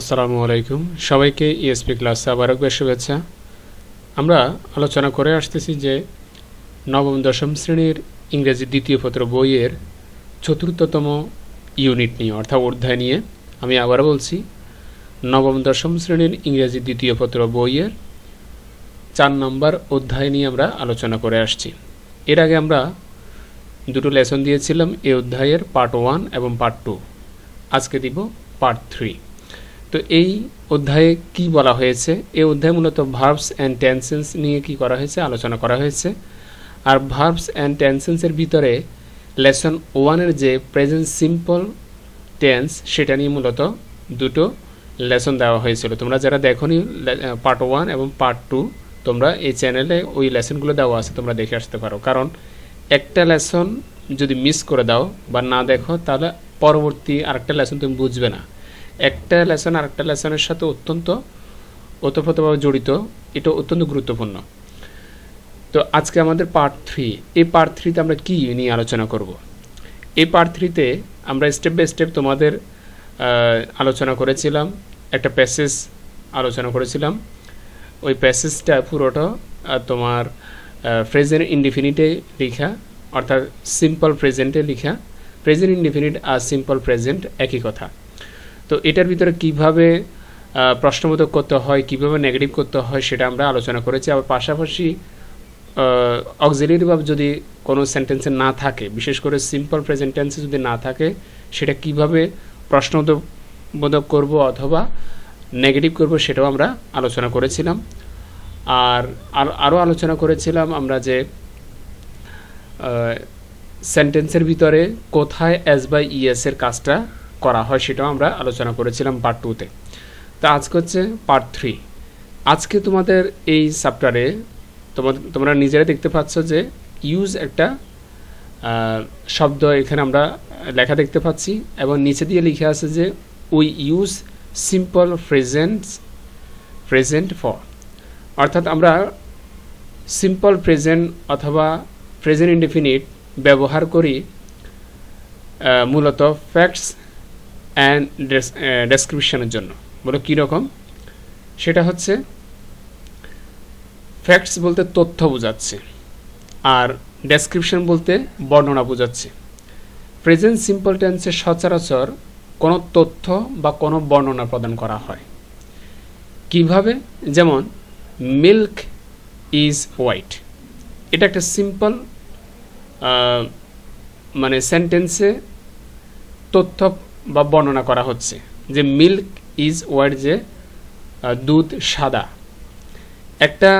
আসসালামু আলাইকুম। সবাইকে ইএসপি ক্লাসে আবার একবার শুভেচ্ছা। আমরা আলোচনা করে আসতেছি যে নবম, দশম শ্রেণির ইংরেজি দ্বিতীয় পত্র বইয়ের চতুর্থতম ইউনিট নিয়ে, অর্থাৎ অধ্যায় নিয়ে আমি আবারও বলছি, নবম, দশম শ্রেণির ইংরেজি দ্বিতীয় পত্র বইয়ের চার নম্বর অধ্যায় নিয়ে আমরা আলোচনা করে আসছি। এর আগে আমরা দুটো লেসন দিয়েছিলাম, এই অধ্যায়ের পার্ট ওয়ান এবং পার্ট টু আজকে দিব পার্ট থ্রি তো এই অধ্যায়ে কি বলা হয়েছে? এই অধ্যায়ে মূলত ভার্বস অ্যান্ড টেনসেন্স নিয়ে কি করা হয়েছে? আলোচনা করা হয়েছে। আর ভার্বস অ্যান্ড টেনসেন্সের ভিতরে লেসন ওয়ানের যে প্রেজেন্ট সিম্পল টেন্স সেটা নিয়ে মূলত দুটো লেসন দেওয়া হয়েছিল। তোমরা যারা দেখোনি পার্ট ওয়ান এবং পার্ট টু তোমরা এই চ্যানেলে ওই লেসনগুলো দেওয়া আছে, তোমরা দেখে আসতে পারো। কারণ একটা লেসন যদি মিস করে দাও বা না দেখো, তাহলে পরবর্তী আরেকটা লেসন তুমি বুঝবে না। একটা লেসন আর একটা লেসনের সাথে অত্যন্ত ওতপ্রোতভাবে জড়িত। এটা অত্যন্ত গুরুত্বপূর্ণ। তো আজকে আমাদের পার্ট থ্রি এই পার্ট থ্রিতে আমরা কী নিয়ে আলোচনা করব? এই পার্ট থ্রিতে আমরা স্টেপ বাই স্টেপ তোমাদের আলোচনা করেছিলাম, একটা প্যাসেজ আলোচনা করেছিলাম। ওই প্যাসেজটা পুরোটা তোমার প্রেজেন্ট ইনডিফিনিটে লিখা, অর্থাৎ সিম্পল প্রেজেন্টে লিখা। প্রেজেন্ট ইনডিফিনিট আর সিম্পল প্রেজেন্ট একই কথা। তো এটার ভিতরে কীভাবে প্রশ্নবোধক করতে হয়, কীভাবে নেগেটিভ করতে হয়, সেটা আমরা আলোচনা করেছি। আবার পাশাপাশি অক্সিলিয়ারি যদি কোনো সেন্টেন্সে না থাকে, বিশেষ করে সিম্পল প্রেজেন্টেন্সে যদি না থাকে, সেটা কীভাবে প্রশ্নবোধক করব অথবা নেগেটিভ করব সেটাও আমরা আলোচনা করেছিলাম। আর আর, আরও আলোচনা করেছিলাম আমরা যে সেন্টেন্সের ভিতরে কোথায় এস বাই ইএস এর কাজটা করা হয় সেটাও আমরা আলোচনা করেছিলাম পার্ট টুতে তা। আজকে হচ্ছে পার্ট থ্রি আজকে তোমাদের এই চ্যাপ্টারে তোমাদের তোমরা নিজেরা দেখতে পাচ্ছ যে ইউজ একটা শব্দ এখানে আমরা লেখা দেখতে পাচ্ছি এবং নিচে দিয়ে লিখে আছে যে we use simple presents present for অর্থাৎ আমরা সিম্পল প্রেজেন্ট অথবা প্রেজেন্ট ইনডিফিনিট ব্যবহার করি মূলত ফ্যাক্টস অ্যান্ড ডেসক্রিপশনের জন্য। বলো কীরকম সেটা হচ্ছে ফ্যাক্টস বলতে তথ্য বোঝাচ্ছে, আর ডেসক্রিপশন বলতে বর্ণনা বোঝাচ্ছে। প্রেজেন্ট সিম্পল টেন্সে সচরাচর কোনো তথ্য বা কোনো বর্ণনা প্রদান করা হয়। কীভাবে? যেমন মিল্ক ইজ হোয়াইট এটা একটা সিম্পল মানে সেন্টেন্সে তথ্য বা বর্ণনা করা হচ্ছে যে মিল্ক ইজ হোয়াইট যে দুধ সাদা। একটা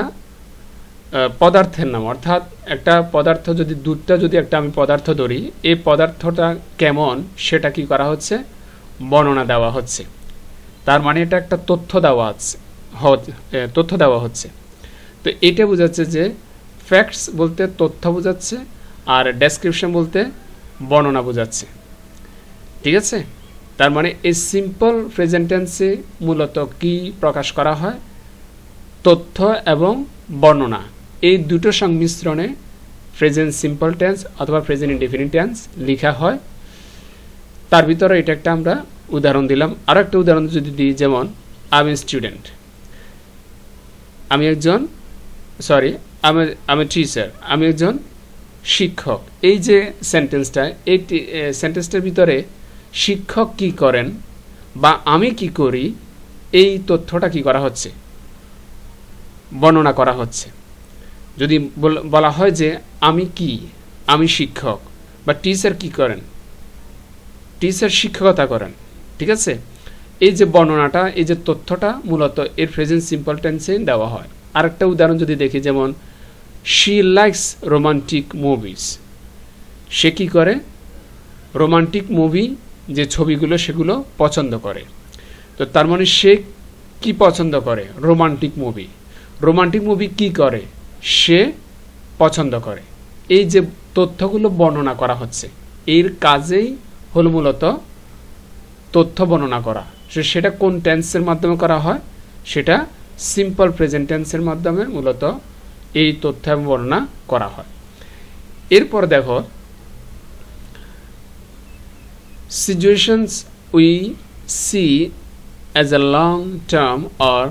পদার্থের নাম, অর্থাৎ একটা পদার্থ যদি, দুধটা যদি একটা আমি পদার্থ ধরি, এই পদার্থটা কেমন সেটা কি করা হচ্ছে? বর্ণনা দেওয়া হচ্ছে। তার মানে এটা একটা তথ্য দেওয়া আছে তথ্য দেওয়া হচ্ছে। তো এটা বোঝাচ্ছে যে ফ্যাক্টস বলতে তথ্য বোঝাচ্ছে আর ডেসক্রিপশন বলতে বর্ণনা বোঝাচ্ছে। ঠিক আছে? তার মানে এই সিম্পল প্রেজেন্টেন্সে মূলত কি প্রকাশ করা হয়? তথ্য এবং বর্ণনা। এই দুটো সংমিশ্রণে প্রেজেন্ট সিম্পল টেন্স অথবা প্রেজেন্ট ইনডিফিনিট টেন্স লেখা হয়। তার ভিতরে এটা একটা আমরা উদাহরণ দিলাম। আরও একটা উদাহরণ যদি দিই, যেমন আমি স্টুডেন্ট আমি একজন সরি আমি আমি টিচার আমি একজন শিক্ষক। এই যে সেন্টেন্সটা এই সেন্টেন্সটার ভিতরে শিক্ষক কি করেন বা আমি কি করি, এই তথ্যটা কি করা হচ্ছে? বর্ণনা করা হচ্ছে। যদি বল- হয় যে আমি কি, আমি শিক্ষক বা টিচার কি করেন? টিচার শিক্ষকতা করেন, ঠিক আছে? এই যে বর্ণনাটা, এই যে তথ্যটা মূলত এর প্রেজেন্ট সিম্পল টেন্সে দেওয়া হয়। আরেকটা উদাহরণ যদি দেখি, যেমন শি লাইকস রোমান্টিক মুভিস সে কি করে? রোমান্টিক মুভি যে ছবিগুলো সেগুলো পছন্দ করে। তো তার মানে সে কি পছন্দ করে? Romantic movie. রোমান্টিক মুভি কি করে? সে পছন্দ করে। এই যে তথ্যগুলো বর্ণনা করা হচ্ছে, এর কাজেই হল মূলত তথ্য বর্ণনা করা। সেটা কোন টেন্সের মাধ্যমে করা হয়? সেটা সিম্পল প্রেজেন্ট টেন্সের মাধ্যমে মূলত এই তথ্য বর্ণনা করা হয়। এরপর দেখো situations we see as a long term or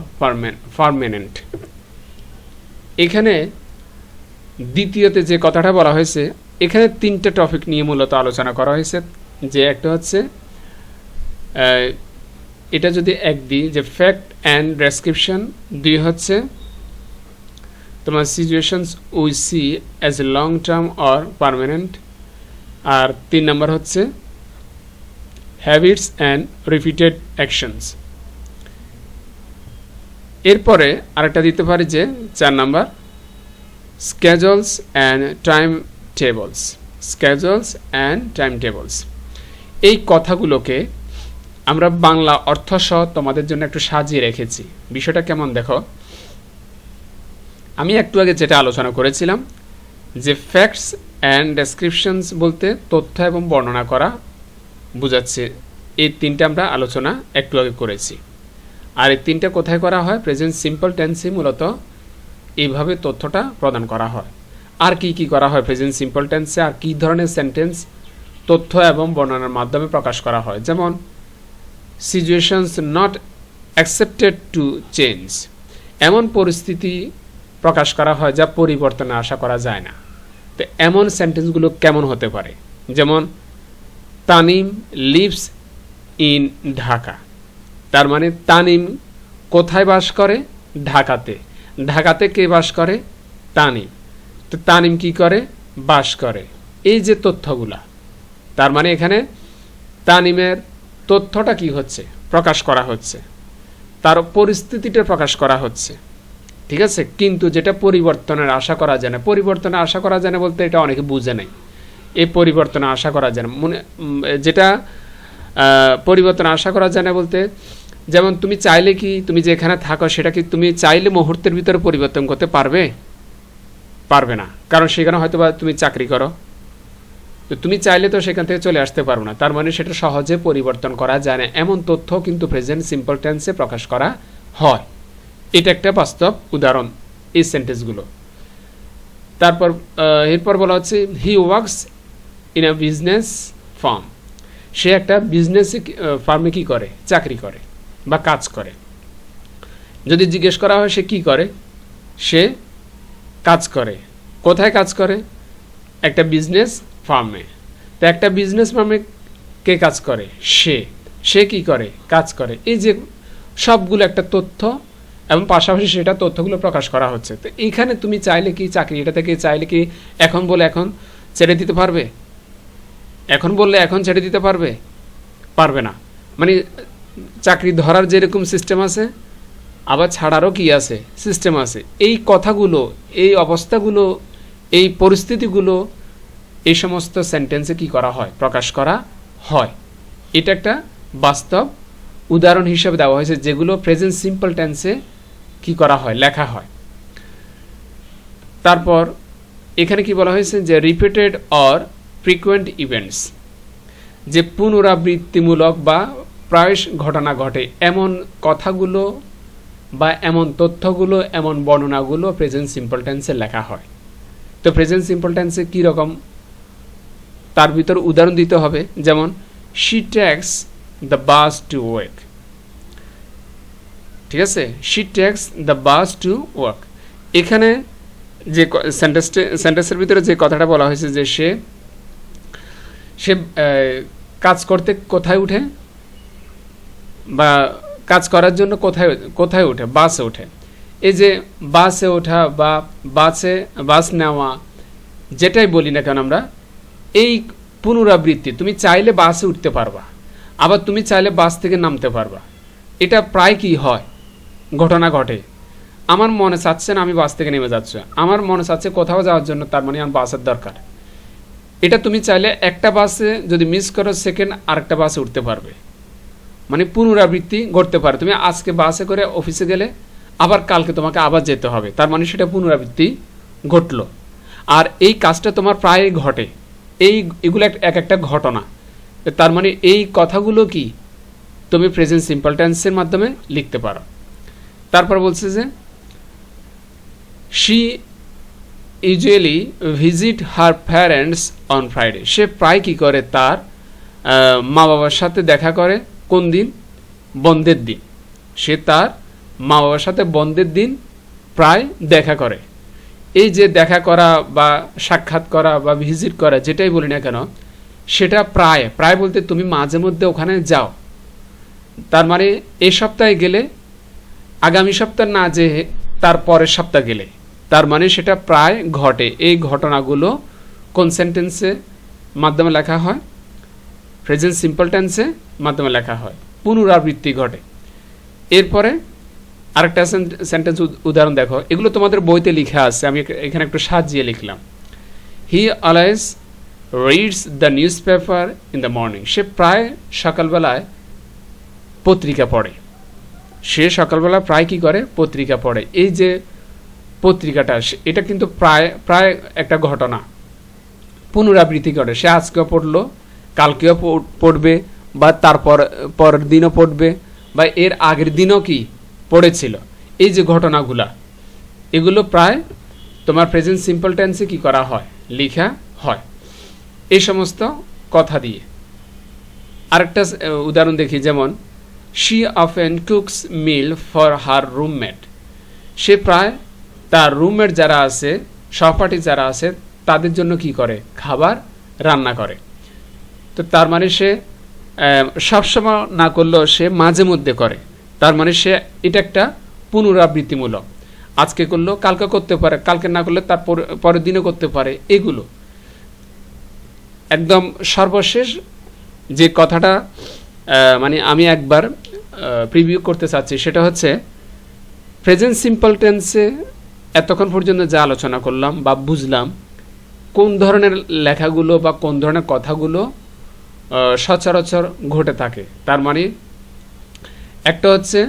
permanent এখানে দ্বিতীয়তে যে কথাটা বলা হয়েছে, এখানে তিনটে টপিক নিয়ে মূলত আলোচনা করা হয়েছে। যে একটা হচ্ছে এটা যদি এক দিই যে ফ্যাক্ট অ্যান্ড ডেসক্রিপশন দুই হচ্ছে, তোমার situations we see as a long term or permanent আর তিন নম্বর হচ্ছে হ্যাবিটস অ্যান্ড রিপিটেড অ্যাকশনস এরপরে আরেকটা দিতে পারি যে চার number schedules and timetables schedules and timetables এই কথাগুলোকে আমরা বাংলা অর্থসহ তোমাদের জন্য একটু সাজিয়ে রেখেছি। বিষয়টা কেমন দেখো? আমি একটু আগে যেটা আলোচনা করেছিলাম, যে ফ্যাক্টস অ্যান্ড ডেসক্রিপশনস বলতে তথ্য এবং বর্ণনা করা বোঝাচ্ছে। এই তিনটা আমরা আলোচনা একটু আগে করেছি। আর এই তিনটা কোথায় করা হয়? প্রেজেন্ট সিম্পল টেন্সে মূলত এইভাবে তথ্যটা প্রদান করা হয়। আর কি কি করা হয় প্রেজেন্ট সিম্পল টেন্সে আর কি ধরনের সেন্টেন্স তথ্য এবং বর্ণনার মাধ্যমে প্রকাশ করা হয়? যেমন situations not accepted to change এমন পরিস্থিতি প্রকাশ করা হয় যা পরিবর্তনে আশা করা যায় না। তো এমন সেন্টেন্সগুলো কেমন হতে পারে? যেমন তানিম লিভস ইন ঢাকা। তার মানে তানিম কোথায় বাস করে? ঢাকাতে। ঢাকাতে কে বাস করে? তানিম। তো তানিম কি করে? বাস করে। এই যে তথ্যগুলা। তার মানে এখানে তানিমের তথ্যটা কি হচ্ছে? প্রকাশ করা হচ্ছে। তার পরিস্থিতিটা প্রকাশ করা হচ্ছে। ঠিক আছে? কিন্তু যেটা পরিবর্তনের আশা করা যায় না। পরিবর্তনের আশা করা যায় না বলতে এটা অনেকে বুঝে নেই। এই পরিবর্তনের আশা করা যায় মনে যেটা পরিবর্তন আশা করা যায় না বলতে, যেমন তুমি চাইলে কি, তুমি যেখানে থাকো, সেটা কি তুমি চাইলে মুহূর্তের ভিতরে পরিবর্তন করতে পারবে? পারবে না। কারণ সেখানে হয়তো বা তুমি চাকরি করো। তো তুমি চাইলে তো সেখান থেকে চলে আসতে পারো না। তার মানে সেটা সহজে পরিবর্তন করা যায় না। এমন তথ্য কিন্তু প্রেজেন্ট সিম্পল টেন্সে প্রকাশ করা হয়। এটা একটা বাস্তব উদাহরণ, এই সেন্টেন্সগুলো তারপর এরপর বলা হচ্ছে he works in a business firm সে একটা বিজনেস ফার্মে কি করে? চাকরি করে বা কাজ করে। যদি জিজ্ঞেস করা হয় সে কি করে? সে কাজ করে। কোথায় কাজ করে? একটা বিজনেস ফার্মে তো একটা বিজনেস ফার্মে কে কাজ করে? সে। সে কি করে? কাজ করে। এই যে সবগুলো একটা তথ্য এবং পাশাপাশি সেটা তথ্যগুলো প্রকাশ করা হচ্ছে। তো এইখানে তুমি চাইলে কি চাকরি, এটা থেকে চাইলে কি এখন বলে এখন ছেড়ে দিতে পারবে? এখন বললে এখন ছেড়ে দিতে পারবে? পারবে না। মানে চাকরি ধরার যেরকম সিস্টেম আছে, আবার ছাড়ারও কি আছে? সিস্টেম আছে। এই কথাগুলো, এই অবস্থাগুলো, এই পরিস্থিতিগুলো, এই সমস্ত সেন্টেন্সে কি করা হয়? প্রকাশ করা হয়। এটা একটা বাস্তব উদাহরণ হিসেবে দেওয়া হয়েছে, যেগুলো প্রেজেন্ট সিম্পল টেন্সে কি করা হয়? লেখা হয়। তারপর এখানে কি বলা হয়েছে যে রিপিটেড অর ফ্রিকুয়েন্ট ইভেন্টস যে পুনরাবৃত্তিমূলক বা প্রায়শ ঘটনা ঘটে। এমন কথাগুলো বা এমন তথ্যগুলো, এমন বর্ণনাগুলো প্রেজেন্ট সিম্পল টেন্সে লেখা হয়। তো প্রেজেন্ট সিম্পল টেন্সে রকম? তার ভিতর উদাহরণ দিতে হবে, যেমন she takes the bus to work ঠিক আছে? She takes the bus to work এখানে যে সেন্টেন্সটে সেন্টেন্সের ভিতরে যে কথাটা বলা হয়েছে যে সে সে কাজ করতে কোথায় উঠে? বা কাজ করার জন্য কোথায় কোথায় ওঠে বাসে ওঠে এই যে বাসে ওঠা বা বাসে, বাস নেওয়া, যেটাই বলি না কেন আমরা, এই পুনরাবৃত্তি, তুমি চাইলে বাসে উঠতে পারবা, আবার তুমি চাইলে বাস থেকে নামতে পারবা। এটা প্রায় কি হয়? ঘটনা ঘটে। আমার মনে চাচ্ছে না আমি বাস থেকে নেমে যাচ্ছি। আমার মনে চাচ্ছে কোথাও যাওয়ার জন্য তার মানে আমার বাসের দরকার। এটা তুমি চাইলে একটা বাসে যদি মিস করো সেকেন্ড আরেকটা বাসে উঠতে পারবে। মানে পুনরাবৃত্তি ঘটতে পারে। তুমি আজকে বাসে করে অফিসে গেলে, আবার কালকে তোমাকে আবার যেতে হবে। তার মানে সেটা পুনরাবৃত্তি ঘটলো। আর এই কাজটা তোমার প্রায় ঘটে। এই, এগুলো এক- এক একটা ঘটনা। তার মানে এই কথাগুলো কি? তুমি প্রেজেন্ট সিম্পল টেন্সের মাধ্যমে লিখতে পারো। তারপর বলছে যে she usually visit her parents on Friday. সে প্রায় কী করে? তার মা বাবার সাথে দেখা করে। কোন দিন? বন্ধের দিন। সে তার মা বাবার সাথে বন্ধের দিন প্রায় দেখা করে। এই যে দেখা করা বা সাক্ষাৎ করা বা ভিজিট করা, যেটাই বলি না কেন, সেটা প্রায় প্রায় বলতে তুমি মাঝে মধ্যে ওখানে যাও। তার মানে এ সপ্তাহে গেলে, আগামী সপ্তাহ না যে তার পরের সপ্তাহ গেলে। তার মানে সেটা প্রায় ঘটে। এই ঘটনাগুলো কোন সেন্টেন্সে মাধ্যমে লেখা হয়? প্রেজেন্ট সিম্পল টেন্সে মাধ্যমে লেখা হয়। পুনরাবৃত্তি ঘটে। এরপরে আরেকটা সেন্টেন্স উদাহরণ দেখো। এগুলো তোমাদের বইতে লেখা আছে, আমি এখানে একটু সাজিয়ে লিখলাম। He always reads the newspaper in the morning সে প্রায় সকালবেলায় পত্রিকা পড়ে। সে সকালবেলা প্রায় কি করে? পত্রিকা পড়ে। এই যে পত্রিকাটা এটা কিন্তু প্রায় প্রায় একটা ঘটনা। পুনরাবৃত্তি করে সে আজকেও পড়ল, কালকেও পড়- পড়বে, বা তারপর, পরের দিনও পড়বে, বা এর আগের দিনও কি পড়েছিল। এই যে ঘটনাগুলা, এগুলো প্রায় তোমার প্রেজেন্ট সিম্পল টেন্সে কি করা হয়? লেখা হয়। এই সমস্ত কথা দিয়ে। আরেকটা উদাহরণ দেখি, যেমন she often cooks meal for her roommate সে প্রায় তার রুমের যারা আছে, সহপাঠী যারা আছে, তাদের জন্য কি করে? খাবার রান্না করে। তো তার মানে সে সবসময় না করলেও সে মাঝে মধ্যে করে। তার মানে সে এটা একটা পুনরাবৃত্তিমূলক। আজকে করল, কালকে করতে পারে, কালকে না করলে তার পরের দিনে করতে পারে, এগুলো। একদম সর্বশেষ যে কথাটা মানে আমি একবার প্রিভিউ করতে চাচ্ছি, সেটা হচ্ছে প্রেজেন্ট সিম্পল টেন্সে এতক্ষণ পর্যন্ত যা আলোচনা করলাম বা বুঝলাম কোন ধরনের লেখাগুলো বা কোন ধরনের কথাগুলো সচরাচর ঘটে থাকে, তার মানে একটা হচ্ছে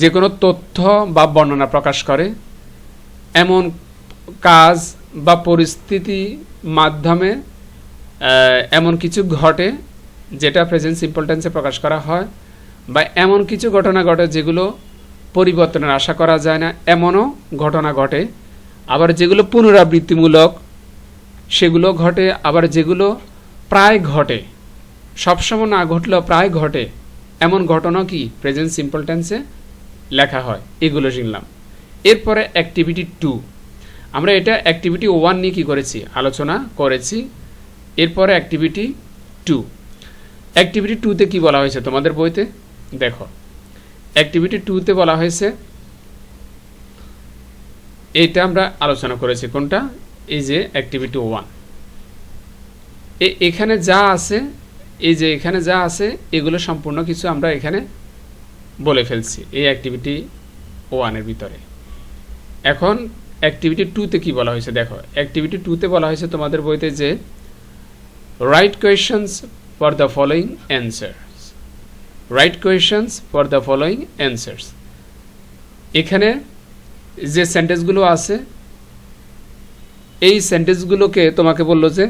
যে কোনো তথ্য বা বর্ণনা প্রকাশ করে, এমন কাজ বা পরিস্থিতি মাধ্যমে এমন কিছু ঘটে যেটা প্রেজেন্ট সিম্পল প্রকাশ করা হয় বা এমন কিছু ঘটনা ঘটে যেগুলো পরিবর্তনের আশা করা যায় না। এমনও ঘটনা ঘটে। আবার যেগুলো পুনরাবৃত্তিমূলক, সেগুলো ঘটে। আবার যেগুলো প্রায় ঘটে। সবসময় না ঘটলেও প্রায় ঘটে। এমন ঘটনা কি? প্রেজেন্ট সিম্পল টেন্সে লেখা হয়। এগুলো শিখলাম। এরপরে অ্যাক্টিভিটি টু আমরা এটা অ্যাক্টিভিটি ওয়ান নিয়ে কী করেছি? আলোচনা করেছি। এরপরে অ্যাক্টিভিটি টু অ্যাক্টিভিটি টুতে কি বলা হয়েছে তোমাদের বইতে? দেখো। অ্যাক্টিভিটি টুতে বলা হয়েছে। এইটা আমরা আলোচনা করেছি, কোনটা? এই যে অ্যাক্টিভিটি ওয়ান এখানে যা আছে, এই যে এখানে যা আছে, এগুলো সম্পূর্ণ কিছু আমরা এখানে বলে ফেলছি, এই অ্যাক্টিভিটি ওয়ানের ভিতরে। এখন অ্যাক্টিভিটি টুতে কি বলা হয়েছে? দেখো অ্যাক্টিভিটি টুতে বলা হয়েছে তোমাদের বইতে যে write questions for the following answers write questions for the following answers এখানে যে সেন্টেন্সগুলো আছে, এই সেন্টেন্সগুলোকে তোমাকে বলল যে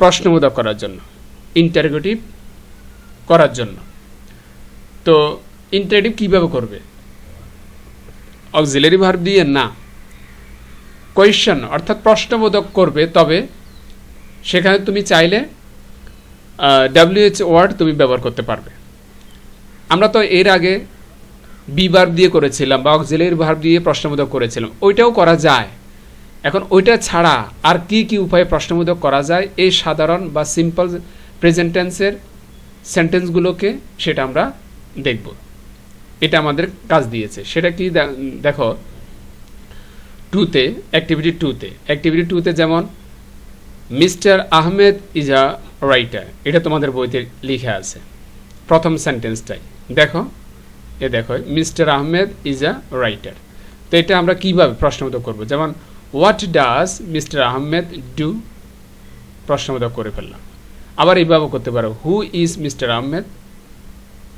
প্রশ্নবোধক করার জন্য ইন্টারগেটিভ করার জন্য। তো ইন্টারেটিভ কীভাবে করবে? অক্সিলারি ভার্ব দিয়ে না। কোয়েশ্চন অর্থাৎ প্রশ্নবোধক করবে, তবে সেখানে তুমি চাইলে ডাব্লিউএইচ ওয়ার্ড তুমি ব্যবহার করতে পারবে। আমরা তো এর আগে বি দিয়ে করেছিলাম বা অক্সিলারি ভার্ব দিয়ে প্রশ্নবোধক করেছিলাম। ওইটাও করা যায়। এখন ওইটা ছাড়া আর কি কি উপায়ে প্রশ্নবোধক করা যায়, এই সাধারণ বা সিম্পল প্রেজেন্টেন্সের সেন্টেন্সগুলোকে সেটা আমরা দেখব। এটা আমাদের কাজ দিয়েছে। সেটা কি দেখো টুতে অ্যাক্টিভিটি টুতে অ্যাক্টিভিটি টুতে যেমন mister Ahmed is a writer এটা তোমাদের বইতে লিখে আছে। প্রথম সেন্টেন্সটাই দেখো, এ দেখো mister Ahmed is a writer তো এটা আমরা কীভাবে প্রশ্নবোধক করব? যেমন what does mister Ahmed do প্রশ্নবোধক করে ফেললাম। আবার এইভাবে করতে পারো হু ইজ মিস্টার আহমেদ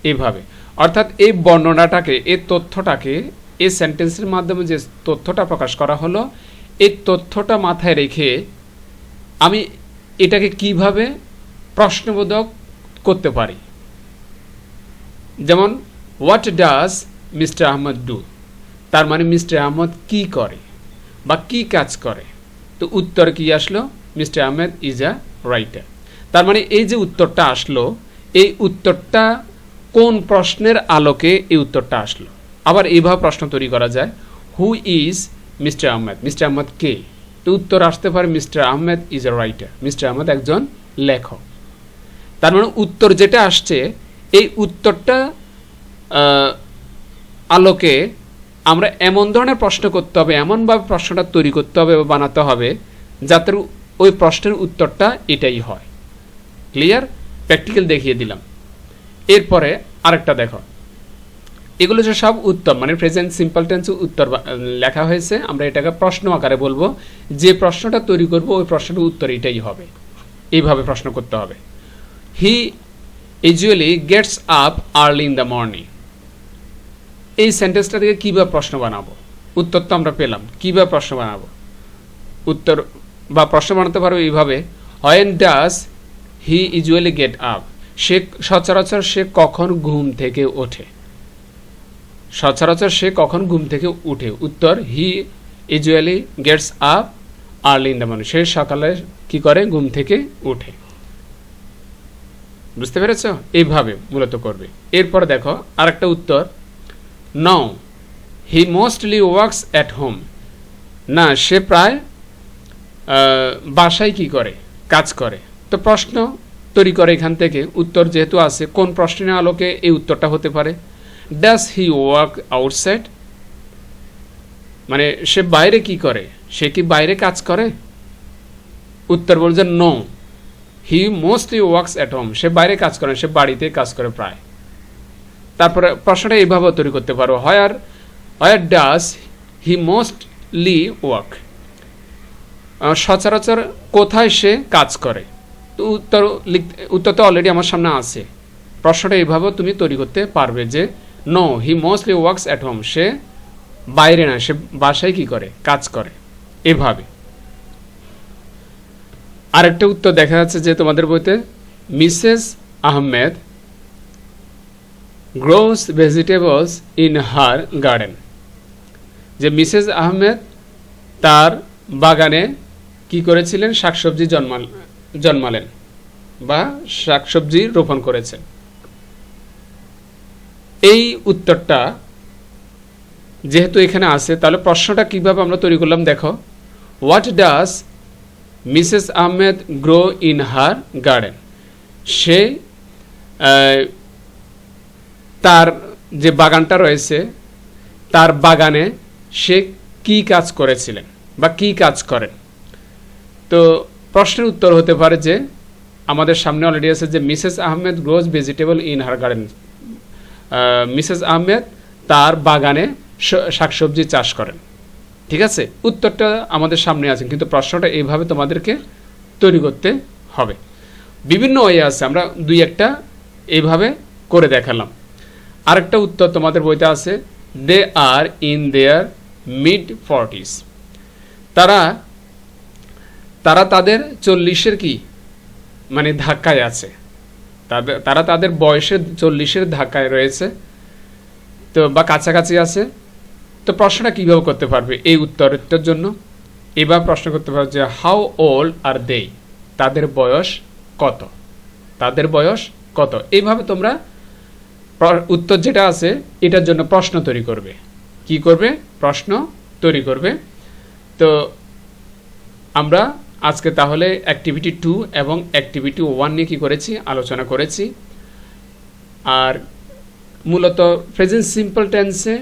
এইভাবে অর্থাৎ এই বর্ণনাটাকে, এই তথ্যটাকে, এই সেন্টেন্সের মাধ্যমে যে তথ্যটা প্রকাশ করা হলো, এই তথ্যটা মাথায় রেখে আমি এটাকে কীভাবে প্রশ্নবোধক করতে পারি? যেমন what does mister Ahmad do তার মানে মিস্টার আহমদ কি করে বা কি কাজ করে? তো উত্তর কি আসলো? Mister Ahmed is a writer তার মানে এই যে উত্তরটা আসলো, এই উত্তরটা কোন প্রশ্নের আলোকে এই উত্তরটা আসলো? আবার এইভাবে প্রশ্ন তৈরি করা যায় who is Mister Ahmed Mister Ahmed কে? তো উত্তর আসতে পারে Mister Ahmed is a writer Mister Ahmed একজন লেখক। তার মানে উত্তর যেটা আসছে এই উত্তরটা আলোকে আমরা এমন ধরনের প্রশ্ন করতে হবে, এমনভাবে প্রশ্নটা তৈরি করতে হবে বা বানাতে হবে, যাতে ওই প্রশ্নের উত্তরটা এটাই হয়। ক্লিয়ার প্র্যাকটিক্যাল দেখিয়ে দিলাম। এরপরে আরেকটা দেখো। এগুলো হচ্ছে সব উত্তর মানে প্রেজেন্ট সিম্পল টেন্সে উত্তর লেখা হয়েছে, আমরা এটাকে প্রশ্ন আকারে বলব। যে প্রশ্নটা তৈরি করব, ওই প্রশ্নের উত্তর এটাই হবে। এইভাবে প্রশ্ন করতে হবে। He usually gets up early in the morning এই সেন্টেন্সটা থেকে কীভাবে প্রশ্ন বানাবো? উত্তর তো আমরা পেলাম। কীভাবে প্রশ্ন বানাবো? উত্তর বা প্রশ্ন বানাতে পারব এইভাবে। When does he usually get up সে সচরাচর সে কখন ঘুম থেকে ওঠে? সচরাচর সে কখন ঘুম থেকে উঠে? উত্তর he usually gets up early in the morning সে সকালে কি করে? ঘুম থেকে উঠে। বুঝতে পেরেছ? এইভাবে মূলত করবে। এরপর দেখো, আরেকটা উত্তর। No, he mostly works at home. না, সে প্রায় বাসায় কি করে? কাজ করে। তো প্রশ্ন তৈরি করে এখান থেকে। উত্তর যেহেতু আছে, কোন প্রশ্নের আলোকে এই উত্তরটা হতে পারে? ডাস হি ওয়ার্ক আউটসাইড মানে সে বাইরে কি করে? সে কি বাইরে কাজ করে? উত্তর বলছে no he mostly works at home সে বাইরে কাজ করে সে বাড়িতে কাজ করে প্রায়। তারপরে প্রশ্নটা এইভাবে তৈরি করতে পারো where where does he mostly work সচরাচর কোথায় সে কাজ করে? তো উত্তর লিখতে, উত্তর তো অলরেডি আমার সামনে আছে। প্রশ্নটা এইভাবে তুমি তৈরি করতে পারবে যে no he mostly works at home সে বাইরে না, সে বাসায় কি করে? কাজ করে। এভাবে। আরেকটা উত্তর দেখা যাচ্ছে যে তোমাদের বইতে, Mrs Ahmed grows vegetables in her garden যে মিসেস আহমেদ তার বাগানে কি করেছিলেন? শাকসবজি জন্মাল, জন্মালেন বা শাকসবজি রোপণ করেছেন। এই উত্তরটা যেহেতু এখানে আছে, তাহলে প্রশ্নটা কীভাবে আমরা তৈরি করলাম দেখো। What does Mrs Ahmed grow in her garden. সে তার যে বাগানটা রয়েছে, তার বাগানে সে কি কাজ করেছিলেন বা কি কাজ করেন? তো প্রশ্নের উত্তর হতে পারে যে, আমাদের সামনে অলরেডি আছে যে Mrs Ahmed grows vegetable in her garden. Mrs Ahmed তার বাগানে শাকসবজি চাষ করেন। ঠিক আছে? উত্তরটা আমাদের সামনে আছে, কিন্তু প্রশ্নটা এইভাবে তোমাদেরকে তৈরি করতে হবে। বিভিন্ন ওয়ে আছে, আমরা দুই একটা এইভাবে করে দেখালাম। আরেকটা উত্তর তোমাদের বইতে আছে they are in their mid forties তারা তারা তাদের চল্লিশের কি? মানে ধাক্কায় আছে। তাদের, তারা তাদের বয়সের চল্লিশের ধাক্কায় রয়েছে। তো, বা কাছাকাছি আছে। তো প্রশ্নটা কীভাবে করতে পারবে? এই উত্তরটার জন্য এবার প্রশ্ন করতে পারবে যে হাউ ওল্ড আর দে তাদের বয়স কত? তাদের বয়স কত? এইভাবে তোমরা উত্তর যেটা আছে, এটার জন্য প্রশ্ন তৈরি করবে। কি করবে? প্রশ্ন তৈরি করবে। তো আমরা আজকে তাহলে অ্যাক্টিভিটি টু এবং অ্যাক্টিভিটি ওয়ান নিয়ে কী করেছি? আলোচনা করেছি। আর মূলত প্রেজেন্ট সিম্পল টেন্সে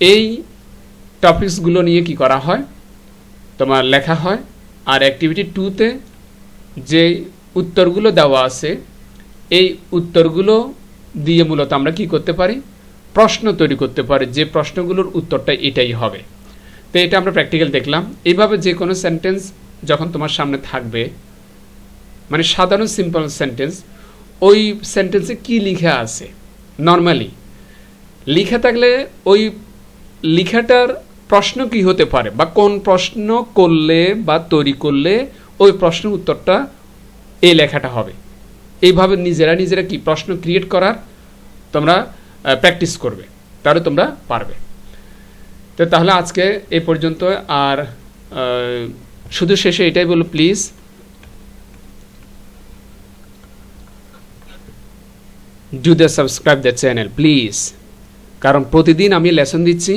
এই টপিকসগুলো নিয়ে কি করা হয়? তোমার লেখা হয়, আর অ্যাক্টিভিটি টুতে যে উত্তরগুলো দেওয়া আছে, এই উত্তরগুলো দিয়ে মূলত আমরা কি করতে পারি? প্রশ্ন তৈরি করতে পারি, যে প্রশ্নগুলোর উত্তরটা এটাই হবে। তো এটা আমরা প্র্যাকটিক্যাল দেখলাম। এইভাবে যে কোনো সেন্টেন্স যখন তোমার সামনে থাকবে মানে সাধারণ সিম্পল সেন্টেন্স ওই সেন্টেন্সে কি লিখা আছে? নর্মালি লিখা থাকলে ওই লিখাটার প্রশ্ন কি হতে পারে? বা কোন প্রশ্ন করলে বা তৈরি করলে ওই প্রশ্নের উত্তরটা এই লেখাটা হবে? এইভাবে নিজেরা নিজেরা কি প্রশ্ন ক্রিয়েট করার তোমরা প্র্যাকটিস করবে? তাহলে তোমরা পারবে। তো তাহলে আজকে এ পর্যন্ত আর শুধু শেষে এটাই বলো please do the subscribe the channel please কারণ প্রতিদিন আমি লেসন দিচ্ছি,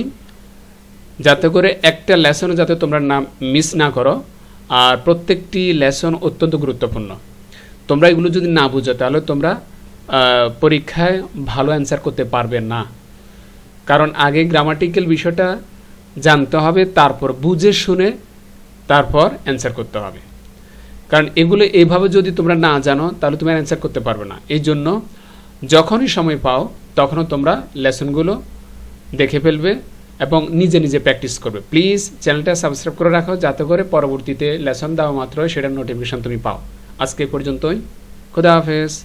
যাতে করে একটা লেসনও যাতে তোমরা না মিস না করো, আর প্রত্যেকটি লেসন অত্যন্ত গুরুত্বপূর্ণ। তোমরা এগুলো যদি না বুঝো, তাহলে তোমরা পরীক্ষায় ভালো অ্যান্সার করতে পারবে না। কারণ আগে গ্রামাটিক্যাল বিষয়টা জানতে হবে, তারপর বুঝে শুনে তারপর অ্যান্সার করতে হবে। কারণ এগুলো এইভাবে যদি তোমরা না জানো, তাহলে তুমি অ্যান্সার করতে পারবে না। এই জন্য যখনই সময় পাও, তখনও তোমরা লেসনগুলো দেখে ফেলবে এবং নিজে নিজে প্র্যাকটিস করবে। প্লিজ চ্যানেলটা সাবস্ক্রাইব করে রাখো যাতে করে পরবর্তীতে লেসন দেওয়া মাত্র সেটার নোটিফিকেশান তুমি পাও। আজকে পর্যন্তই। খুদা হাফেজ।